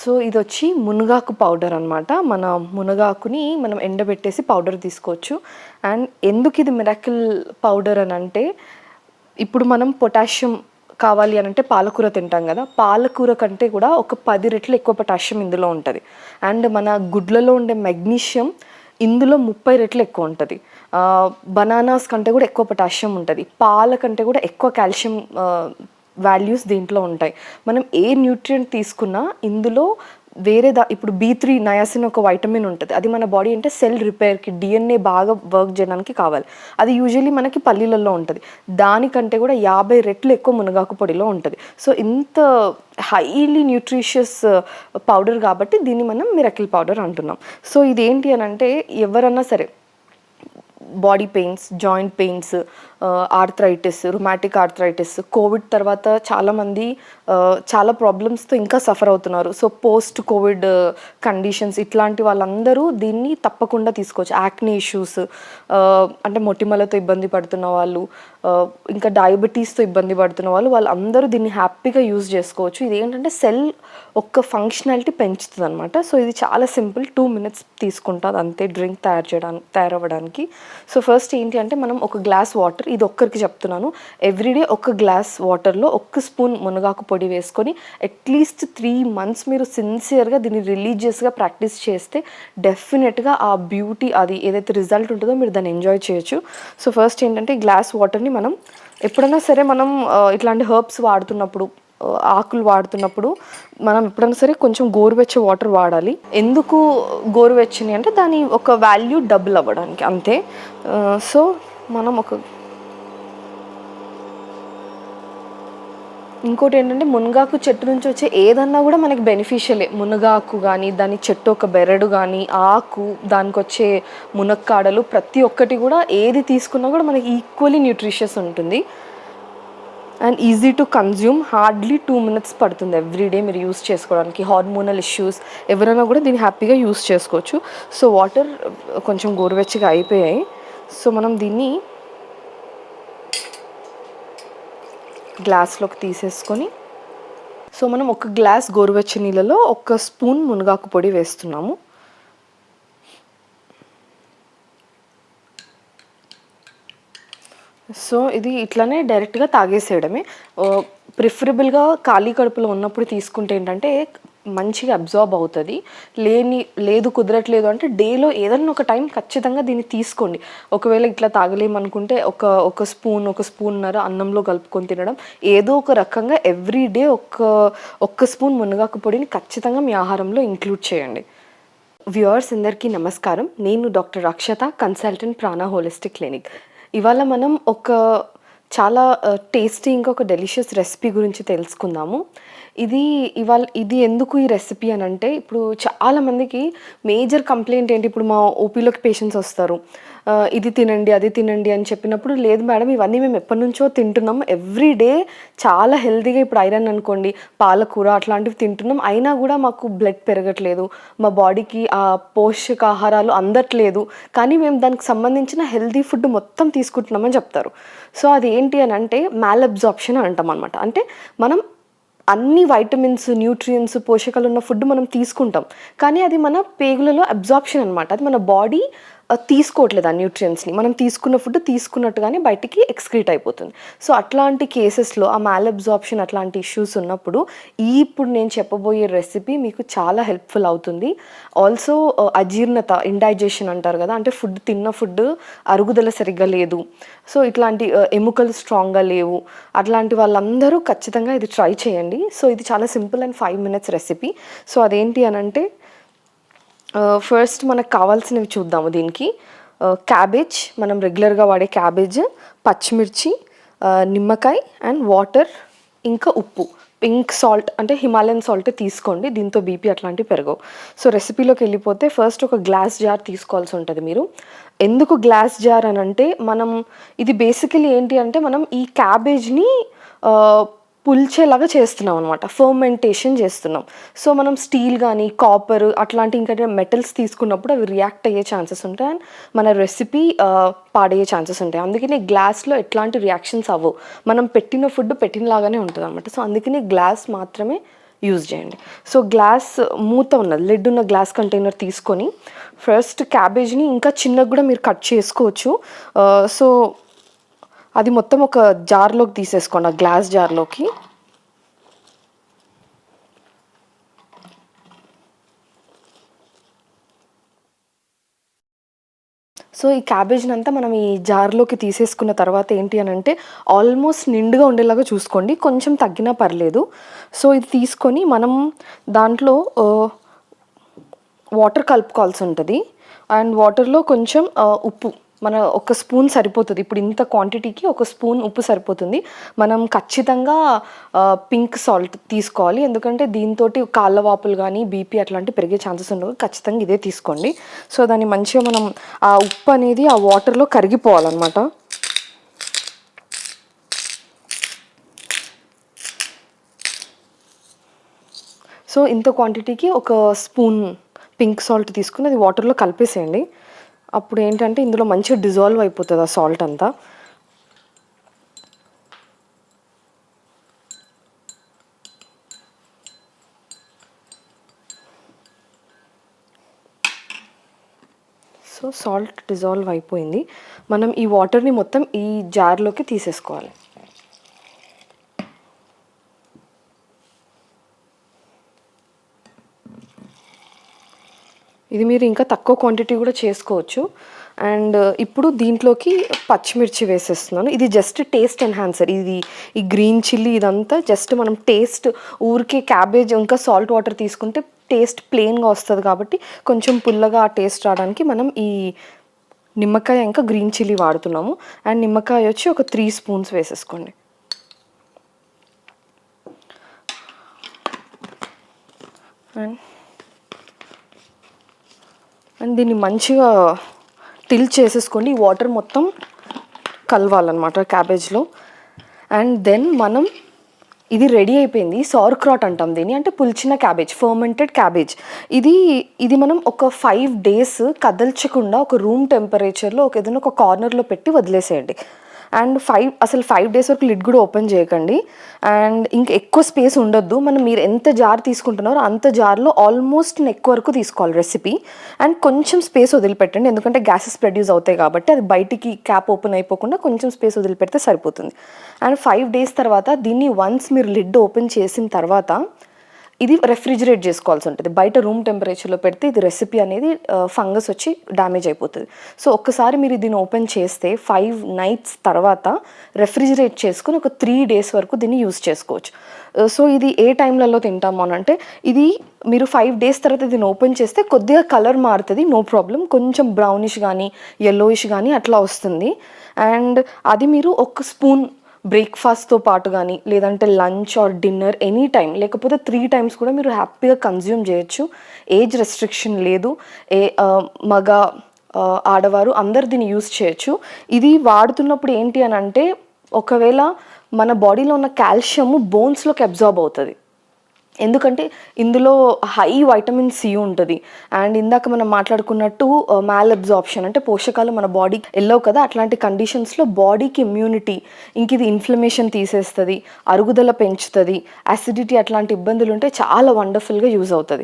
So ఇది వచ్చి మునగాకు పౌడర్ అనమాట మన మునగాకుని మనం ఎండబెట్టేసి పౌడర్ తీసుకోవచ్చు. అండ్ ఎందుకు ఇది మిరాకిల్ పౌడర్ అని అంటే ఇప్పుడు మనం పొటాషియం కావాలి అని అంటే పాలకూర తింటాం కదా. పాలకూర కంటే కూడా ఒక పది రెట్లు ఎక్కువ పొటాషియం ఇందులో ఉంటుంది. అండ్ మన గుడ్లలో ఉండే మెగ్నీషియం ఇందులో ముప్పై రెట్లు ఎక్కువ ఉంటుంది. బనానాస్ కంటే కూడా ఎక్కువ పొటాషియం ఉంటుంది. పాల కంటే కూడా ఎక్కువ కాల్షియం వాల్యూస్ దీంట్లో ఉంటాయి. మనం ఏ న్యూట్రియంట్ తీసుకున్నా ఇందులో వేరే దా ఇప్పుడు బీ త్రీ నయాసిన్ ఒక వైటమిన్ ఉంటుంది. అది మన బాడీ అంటే సెల్ రిపేర్కి డిఎన్ఏ బాగా వర్క్ చేయడానికి కావాలి. అది యూజువల్లీ మనకి పల్లీలలో ఉంటుంది. దానికంటే కూడా యాభై రెట్లు ఎక్కువ మునగాకు పొడిలో ఉంటుంది. సో ఇంత హైలీ న్యూట్రిషియస్ పౌడర్ కాబట్టి దీన్ని మనం మిరకిల్ పౌడర్ అంటున్నాం. సో ఇది ఏంటి అని అంటే ఎవరన్నా సరే body pains joint pains arthritis rheumatic arthritis COVID తర్వాత చాలామంది uh, చాలా ప్రాబ్లమ్స్తో ఇంకా సఫర్ అవుతున్నారు. సో పోస్ట్ కోవిడ్ కండిషన్స్ ఇట్లాంటి వాళ్ళందరూ దీన్ని తప్పకుండా తీసుకోవచ్చు. యాక్నే ఇష్యూస్ uh, అంటే మొటిమలతో ఇబ్బంది పడుతున్న వాళ్ళు uh, ఇంకా డయాబెటీస్తో ఇబ్బంది పడుతున్న వాళ్ళు వాళ్ళందరూ దీన్ని హ్యాపీగా యూజ్ చేసుకోవచ్చు. ఇది ఏంటంటే సెల్ ఒక్క ఫంక్షనాలిటీ పెంచుతుంది అనమాట సో ఇది చాలా సింపుల్ టూ మినిట్స్ తీసుకుంటుంది అంతే డ్రింక్ తయారు చేయడానికి తయారవ్వడానికి. సో ఫస్ట్ ఏంటి అంటే మనం ఒక గ్లాస్ వాటర్ ఇది ఒక్కరికి చెప్తున్నాను. ఎవ్రీడే ఒక గ్లాస్ వాటర్లో ఒక్క స్పూన్ మునగాకు పొడి వేసుకొని అట్లీస్ట్ త్రీ మంత్స్ మీరు సిన్సియర్గా దీన్ని రిలీజియస్గా ప్రాక్టీస్ చేస్తే డెఫినెట్గా ఆ బ్యూటీ అది ఏదైతే రిజల్ట్ ఉంటుందో మీరు దాన్ని ఎంజాయ్ చేయొచ్చు. సో ఫస్ట్ ఏంటంటే గ్లాస్ వాటర్ని మనం ఎప్పుడైనా సరే మనం uh, ఇట్లాంటి హర్బ్స్ వాడుతున్నప్పుడు ఆకులు వాడుతున్నప్పుడు మనం ఎప్పుడైనా సరే కొంచెం గోరువెచ్చ వాటర్ వాడాలి. ఎందుకు గోరువెచ్చని అంటే దాని ఒక వాల్యూ డబుల్ అవ్వడానికి అంతే. సో మనం ఒక ఇంకోటి ఏంటంటే మునగాకు చెట్టు నుంచి వచ్చే ఏదన్నా కూడా మనకి బెనిఫిషియలే మునగాకు కానీ దాని చెట్టు ఒక బెరడు కానీ ఆకు దానికి వచ్చే మునక్కాడలు ప్రతి ఒక్కటి కూడా ఏది తీసుకున్నా కూడా మనకి ఈక్వల్లీ న్యూట్రిషియస్ ఉంటుంది. And easy to consume hardly two minutes పడుతుంది ఎవ్రీడే మీరు యూస్ చేసుకోవడానికి. హార్మోనల్ ఇష్యూస్ ఎవరైనా కూడా దీన్ని హ్యాపీగా యూస్ చేసుకోవచ్చు. సో వాటర్ కొంచెం గోరువెచ్చగా అయిపోయాయి. సో మనం దీన్ని గ్లాస్లోకి తీసేసుకొని సో మనం ఒక గ్లాస్ గోరువెచ్చ నీళ్ళలో ఒక స్పూన్ మునగాకు పొడి వేస్తున్నాము. సో ఇది ఇట్లానే డైరెక్ట్గా తాగేసేయడమే. ప్రిఫరబుల్గా ఖాళీ కడుపులో ఉన్నప్పుడు తీసుకుంటే ఏంటంటే మంచిగా అబ్జార్బ్ అవుతుంది. లేని లేదు కుదరట్లేదు అంటే డేలో ఏదన్నా ఒక టైం ఖచ్చితంగా దీన్ని తీసుకోండి. ఒకవేళ ఇట్లా తాగలేమనుకుంటే ఒక ఒక స్పూన్ ఒక స్పూన్నర అన్నంలో కలుపుకొని తినడం. ఏదో ఒక రకంగా ఎవ్రీ డే ఒక్క ఒక్క స్పూన్ మునగాకు పొడిని ఖచ్చితంగా మీ ఆహారంలో ఇంక్లూడ్ చేయండి. వ్యూవర్స్ అందరికీ నమస్కారం. నేను doctor Akshata consultant Prana holistic clinic. ఇవాళ మనం ఒక చాలా టేస్టీ ఇంకొక డెలిషియస్ రెసిపీ గురించి తెలుసుకుందాము. ఇది ఇవాళ ఇది ఎందుకు ఈ రెసిపీ అని అంటే ఇప్పుడు చాలామందికి మేజర్ కంప్లైంట్ ఏంటి? ఇప్పుడు మా ఓపీలోకి పేషెంట్స్ వస్తారు. ఇది తినండి అది తినండి అని చెప్పినప్పుడు లేదు మేడం ఇవన్నీ మేము ఎప్పటి నుంచో తింటున్నాం. ఎవ్రీ డే చాలా హెల్తీగా ఇప్పుడు ఐరన్ అనుకోండి. పాలకూర అట్లాంటివి తింటున్నాం. అయినా కూడా మాకు బ్లడ్ పెరగట్లేదు. మా బాడీకి ఆ పోషకాహారాలు అందట్లేదు. కానీ మేము దానికి సంబంధించిన హెల్తీ ఫుడ్ మొత్తం తీసుకుంటున్నామని చెప్తారు. సో అది ఏంటి అని అంటే మ్యాలబ్జాప్షన్ అంటాం అనమాట అంటే మనం అన్ని వైటమిన్స్ న్యూట్రియన్స్ పోషకాలు ఉన్న ఫుడ్ మనం తీసుకుంటాం. కానీ అది మన పేగులలో అబ్జార్ప్షన్ అనమాట అది మన బాడీ తీసుకోవట్లేదు ఆ న్యూట్రియన్స్ని మనం తీసుకున్న ఫుడ్ తీసుకున్నట్టుగానే బయటికి ఎక్స్క్రీట్ అయిపోతుంది. సో అట్లాంటి కేసెస్లో ఆ మ్యాలబ్జార్ప్షన్ అట్లాంటి ఇష్యూస్ ఉన్నప్పుడు ఈ ఇప్పుడు నేను చెప్పబోయే రెసిపీ మీకు చాలా హెల్ప్ఫుల్ అవుతుంది. ఆల్సో అజీర్ణత ఇండైజెషన్ అంటారు కదా అంటే ఫుడ్ తిన్న ఫుడ్ అరుగుదల సరిగ్గా లేదు. సో ఇట్లాంటి ఎముకలు స్ట్రాంగ్గా లేవు. అట్లాంటి వాళ్ళందరూ ఖచ్చితంగా ఇది ట్రై చేయండి. సో ఇది చాలా simple and five minutes recipe so అదేంటి అని అంటే ఫస్ట్ మనకు కావాల్సినవి చూద్దాము దీనికి. క్యాబేజ్ మనం రెగ్యులర్గా వాడే క్యాబేజ్ పచ్చిమిర్చి నిమ్మకాయ అండ్ వాటర్ ఇంకా ఉప్పు. పింక్ సాల్ట్ అంటే హిమాలయన్ సాల్ట్ తీసుకోండి దీంతో బీపీ అట్లాంటివి పెరగవు. సో రెసిపీలోకి వెళ్ళిపోతే ఫస్ట్ ఒక గ్లాస్ జార్ తీసుకోవాల్సి ఉంటుంది మీరు. ఎందుకు గ్లాస్ జార్ అని అంటే మనం ఇది బేసికలీ ఏంటి అంటే మనం ఈ క్యాబేజ్ని పుల్చేలాగా చేస్తున్నాం అనమాట ఫర్మెంటేషన్ చేస్తున్నాం. సో మనం స్టీల్ కానీ కాపర్ అట్లాంటి ఇంకా మెటల్స్ తీసుకున్నప్పుడు అవి రియాక్ట్ అయ్యే ఛాన్సెస్ ఉంటాయి అండ్ మన రెసిపీ పాడయ్యే ఛాన్సెస్ ఉంటాయి. అందుకని గ్లాస్లో ఎట్లాంటి రియాక్షన్స్ అవ్వవు. మనం పెట్టిన ఫుడ్ పెట్టినలాగానే ఉంటుంది అనమాట సో అందుకని గ్లాస్ మాత్రమే యూజ్ చేయండి. సో గ్లాస్ మూత ఉన్నది. లిడ్ ఉన్న గ్లాస్ కంటైనర్ తీసుకొని ఫస్ట్ క్యాబేజ్ని ఇంకా చిన్నగా కూడా మీరు కట్ చేసుకోవచ్చు. సో అది మొత్తం ఒక జార్లోకి తీసేసుకోండి ఆ గ్లాస్ జార్లోకి. సో ఈ క్యాబేజ్ని అంతా మనం ఈ జార్లోకి తీసేసుకున్న తర్వాత ఏంటి అని అంటే ఆల్మోస్ట్ నిండుగా ఉండేలాగా చూసుకోండి కొంచెం తగ్గినా పర్లేదు. సో ఇది తీసుకొని మనం దాంట్లో వాటర్ కలుపుకోవాల్సి ఉంటుంది. అండ్ వాటర్లో కొంచెం ఉప్పు. మన ఒక స్పూన్ సరిపోతుంది. ఇప్పుడు ఇంత క్వాంటిటీకి ఒక స్పూన్ ఉప్పు సరిపోతుంది. మనం ఖచ్చితంగా పింక్ సాల్ట్ తీసుకోవాలి. ఎందుకంటే దీంతో కాళ్ళ వాపులు కానీ బీపీ అట్లాంటి పెరిగే ఛాన్సెస్ ఉండవు. ఖచ్చితంగా ఇదే తీసుకోండి. సో దాన్ని మంచిగా మనం ఆ ఉప్పు అనేది ఆ వాటర్లో కరిగిపోవాలన్నమాట. సో ఇంత క్వాంటిటీకి ఒక స్పూన్ పింక్ సాల్ట్ తీసుకుని అది వాటర్లో కలిపేసేయండి. అప్పుడు ఏంటంటే ఇందులో మంచిగా డిజాల్వ్ అయిపోతుంది ఆ సాల్ట్ అంతా. సో సాల్ట్ డిజాల్వ్ అయిపోయింది. మనం ఈ వాటర్ని మొత్తం ఈ జార్లోకి తీసేసుకోవాలి. ఇది మీరు ఇంకా తక్కువ క్వాంటిటీ కూడా చేసుకోవచ్చు. అండ్ uh, ఇప్పుడు దీంట్లోకి పచ్చిమిర్చి వేసేస్తున్నాను. ఇది జస్ట్ టేస్ట్ ఎన్హాన్సర్ ఇది ఈ గ్రీన్ చిల్లీ ఇదంతా జస్ట్ మనం టేస్ట్ ఊరికే క్యాబేజ్ ఇంకా సాల్ట్ వాటర్ తీసుకుంటే టేస్ట్ ప్లెయిన్గా వస్తుంది కాబట్టి కొంచెం పుల్లగా ఆ టేస్ట్ రావడానికి మనం ఈ నిమ్మకాయ ఇంకా గ్రీన్ చిల్లీ వాడుతున్నాము. అండ్ నిమ్మకాయ వచ్చి ఒక త్రీ స్పూన్స్ వేసేసుకోండి. అండ్ అండ్ దీన్ని మంచిగా టిల్ చేసేసుకోండి వాటర్ మొత్తం కలవాలన్నమాట క్యాబేజ్లో. అండ్ దెన్ మనం ఇది రెడీ అయిపోయింది సార్ క్రాట్ అంటాం దీన్ని అంటే పులిచిన క్యాబేజ్ ఫర్మెంటెడ్ క్యాబేజ్. ఇది ఇది మనం ఒక ఫైవ్ డేస్ కదల్చకుండా ఒక రూమ్ టెంపరేచర్లో ఒక ఏదైనా ఒక కార్నర్లో పెట్టి వదిలేసేయండి. అండ్ ఫైవ్ అసలు ఫైవ్ డేస్ వరకు లిడ్ కూడా ఓపెన్ చేయకండి. అండ్ ఇంక ఎక్కువ స్పేస్ ఉండొద్దు. మనం మీరు ఎంత జార్ తీసుకుంటున్నారో అంత జార్లో ఆల్మోస్ట్ నెక్ వరకు తీసుకోవాలి రెసిపీ. అండ్ కొంచెం స్పేస్ వదిలిపెట్టండి. ఎందుకంటే గ్యాసెస్ ప్రొడ్యూస్ అవుతాయి కాబట్టి అది బయటికి క్యాప్ ఓపెన్ అయిపోకుండా కొంచెం స్పేస్ వదిలిపెడితే సరిపోతుంది. అండ్ ఫైవ్ డేస్ తర్వాత దీన్ని వన్స్ మీరు లిడ్ ఓపెన్ చేసిన తర్వాత ఇది రెఫ్రిజిరేట్ చేసుకోవాల్సి ఉంటుంది. బయట రూమ్ టెంపరేచర్లో పెడితే ఇది రెసిపీ అనేది ఫంగస్ వచ్చి డ్యామేజ్ అయిపోతుంది. సో ఒక్కసారి మీరు దీన్ని ఓపెన్ చేస్తే ఫైవ్ నైట్స్ తర్వాత రెఫ్రిజిరేట్ చేసుకుని ఒక త్రీ డేస్ వరకు దీన్ని యూస్ చేసుకోవచ్చు. సో ఇది ఏ టైంలలో తింటాము అని అంటే ఇది మీరు ఫైవ్ డేస్ తర్వాత దీన్ని ఓపెన్ చేస్తే కొద్దిగా కలర్ మారుతుంది నో ప్రాబ్లం కొంచెం బ్రౌనిష్ కానీ ఎల్లోయిష్ కానీ అట్లా వస్తుంది. అండ్ అది మీరు ఒక స్పూన్ బ్రేక్ఫాస్ట్తో పాటు కానీ లేదంటే lunch or dinner any time లేకపోతే త్రీ టైమ్స్ కూడా మీరు హ్యాపీగా కన్జ్యూమ్ చేయొచ్చు. ఏజ్ రెస్ట్రిక్షన్ లేదు. ఏ మగ ఆడవారు అందరు దీన్ని యూస్ చేయొచ్చు. ఇది వాడుతున్నప్పుడు ఏంటి అని అంటే ఒకవేళ మన బాడీలో ఉన్న కాల్షియము బోన్స్లోకి అబ్జార్బ్ అవుతుంది. ఎందుకంటే ఇందులో హై వైటమిన్ సి ఉంటుంది. అండ్ ఇందాక మనం మాట్లాడుకున్నట్టు uh, మ్యాల్ అబ్జార్ప్షన్ అంటే పోషకాలు మన బాడీ వెళ్ళవు కదా? అట్లాంటి కండిషన్స్లో బాడీకి ఇమ్యూనిటీ ఇంక ఇది ఇన్ఫ్లమేషన్ తీసేస్తుంది అరుగుదల పెంచుతుంది అసిడిటీ అట్లాంటి ఇబ్బందులు ఉంటే చాలా వండర్ఫుల్గా యూజ్ అవుతుంది.